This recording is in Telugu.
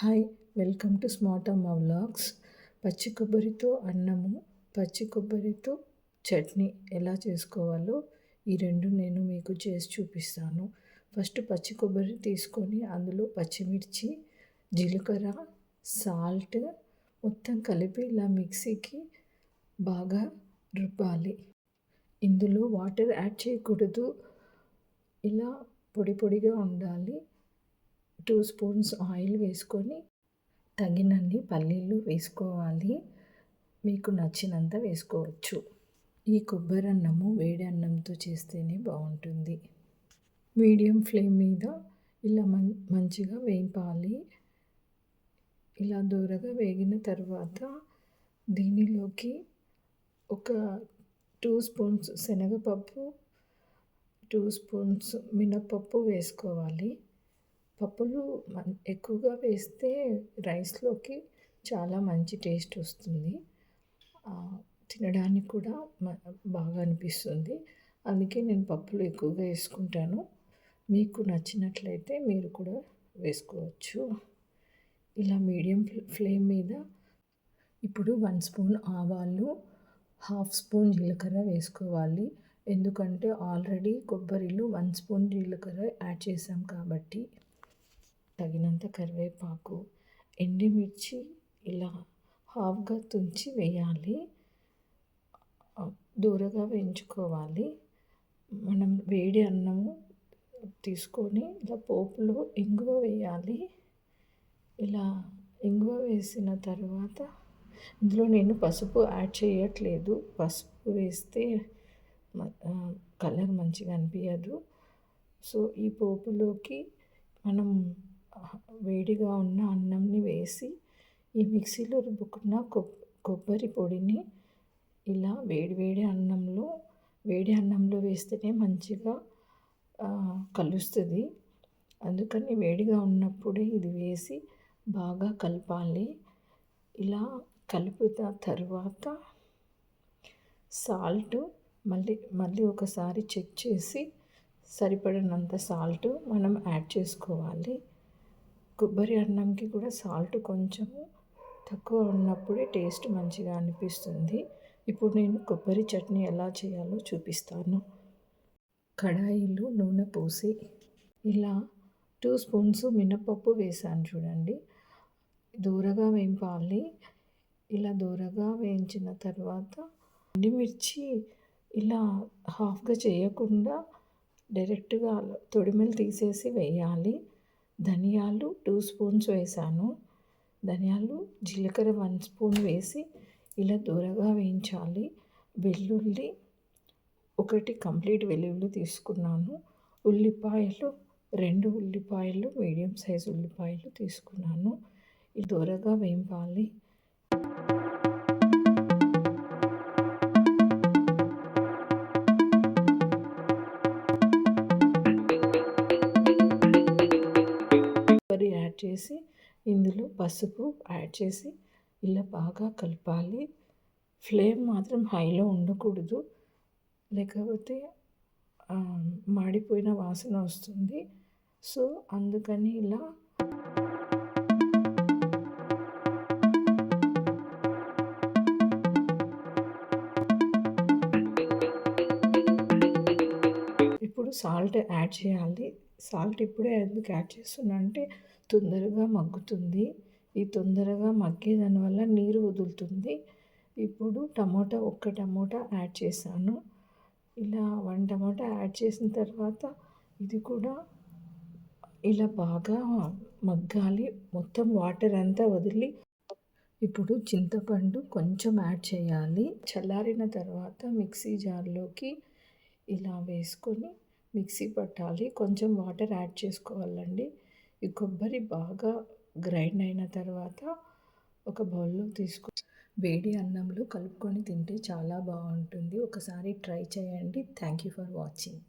Hi welcome to smart Amma vlogs. పచ్చి కొబ్బరితో అన్నము పచ్చి కొబ్బరితో చట్నీ ఎలా చేసుకోవాలో ఈ రెండు నేను మీకు చేసి చూపిస్తాను. ఫస్ట్ పచ్చి కొబ్బరి తీసుకొని అందులో పచ్చిమిర్చి జీలకర్ర సాల్ట్ మొత్తం కలిపి ఇలా మిక్సీకి బాగా రుబ్బాలి. ఇందులో వాటర్ యాడ్ చేయకూడదు. ఇలా పొడి పొడిగా ఉండాలి. టూ స్పూన్స్ ఆయిల్ వేసుకొని తగినన్ని పల్లీలు వేసుకోవాలి. మీకు నచ్చినంత వేసుకోవచ్చు. ఈ కొబ్బరి అన్నము వేడి అన్నంతో చేస్తేనే బాగుంటుంది. మీడియం ఫ్లేమ్ మీద ఇలా మం మంచిగా వేయింపాలి. ఇలా దూరగా వేగిన తర్వాత దీనిలోకి ఒక టూ స్పూన్స్ శనగపప్పు టూ స్పూన్స్ మినపప్పు వేసుకోవాలి. పప్పులు ఎక్కువగా వేస్తే రైస్లోకి చాలా మంచి టేస్ట్ వస్తుంది. తినడానికి కూడా బాగా అనిపిస్తుంది. అందుకే నేను పప్పులు ఎక్కువగా వేసుకుంటాను. మీకు నచ్చినట్లయితే మీరు కూడా వేసుకోవచ్చు. ఇలా మీడియం ఫ్లేమ్ మీద ఇప్పుడు వన్ స్పూన్ ఆవాలు హాఫ్ స్పూన్ జీలకర్ర వేసుకోవాలి. ఎందుకంటే ఆల్రెడీ కొబ్బరిలో వన్ స్పూన్ జీలకర్ర యాడ్ చేసాం కాబట్టి తగినంత కరివేపాకు ఎండుమిర్చి ఇలా హాఫ్గా తుంచి వేయాలి. దూరగా వేయించుకోవాలి. మనం వేడి అన్నము తీసుకొని ఇలా పోపులో ఇంగువ వేయాలి. ఇలా ఇంగువ వేసిన తర్వాత ఇందులో నేను పసుపు యాడ్ చేయట్లేదు. పసుపు వేస్తే కలర్ మంచిగా అనిపించదు సో ఈ పోపులోకి మనం వేడిగా ఉన్న అన్నంని వేసి ఈ మిక్సీలో రుబ్బుకున్న కొబ్బరి పొడిని ఇలా వేడి వేడి అన్నంలో వేడి అన్నంలో వేస్తేనే మంచిగా కలుస్తుంది. అందుకని వేడిగా ఉన్నప్పుడే ఇది వేసి బాగా కలపాలి. ఇలా కలుపుత తర్వాత సాల్ట్ మళ్ళీ మళ్ళీ ఒకసారి చెక్ చేసి సరిపడినంత సాల్ట్ మనం యాడ్ చేసుకోవాలి. కొబ్బరి అన్నంకి కూడా సాల్ట్ కొంచెము తక్కువ ఉన్నప్పుడే టేస్ట్ మంచిగా అనిపిస్తుంది. ఇప్పుడు నేను కొబ్బరి చట్నీ ఎలా చేయాలో చూపిస్తాను. కడాయిలో నూనె పోసి ఇలా టూ స్పూన్స్ మినపప్పు వేసాను చూడండి. దూరగా వేయింపాలి ఇలా దూరగా వేయించిన తర్వాత ఎండిమిర్చి ఇలా హాఫ్గా చేయకుండా డైరెక్ట్గా తొడిమెలు తీసేసి వేయాలి. ధనియాలు టూ స్పూన్స్ వేసాను. ధనియాలు జీలకర్ర వన్ స్పూన్ వేసి ఇలా దూరగా వేయించాలి. వెల్లుల్లి ఒకటి కంప్లీట్ వెల్లుల్లి తీసుకున్నాను. ఉల్లిపాయలు రెండు ఉల్లిపాయలు మీడియం సైజు ఉల్లిపాయలు తీసుకున్నాను. ఇది దూరగా వేయింపాలి. ఇందులో పసుపు యాడ్ చేసి ఇలా బాగా కలపాలి. ఫ్లేమ్ మాత్రం హైలో ఉండకూడదు. లేకపోతే మాడిపోయిన వాసన వస్తుంది. సో అందుకని ఇలా ఇప్పుడు సాల్ట్ యాడ్ చేయాలి. సాల్ట్ ఇప్పుడే ఎందుకు యాడ్ చేస్తున్నా అంటే తొందరగా మగ్గుతుంది. ఈ తొందరగా మగ్గే దానివల్ల నీరు వదులుతుంది. ఇప్పుడు టమోటా ఒక్క టమోటా యాడ్ చేశాను. ఇలా వన్ టమోటా యాడ్ చేసిన తర్వాత ఇది కూడా ఇలా బాగా మగ్గాలి. మొత్తం వాటర్ అంతా వదిలి ఇప్పుడు చింతపండు కొంచెం యాడ్ చేయాలి. చల్లారిన తర్వాత మిక్సీ జార్లోకి ఇలా వేసుకొని మిక్సీ పట్టాలి. కొంచెం వాటర్ యాడ్ చేసుకోవాలండి. ఈ కొబ్బరి బాగా గ్రైండ్ అయిన తర్వాత ఒక బౌల్లో తీసుకు వేడి అన్నంలో కలుపుకొని తింటే చాలా బాగుంటుంది. ఒకసారి ట్రై చేయండి. Thank you for watching.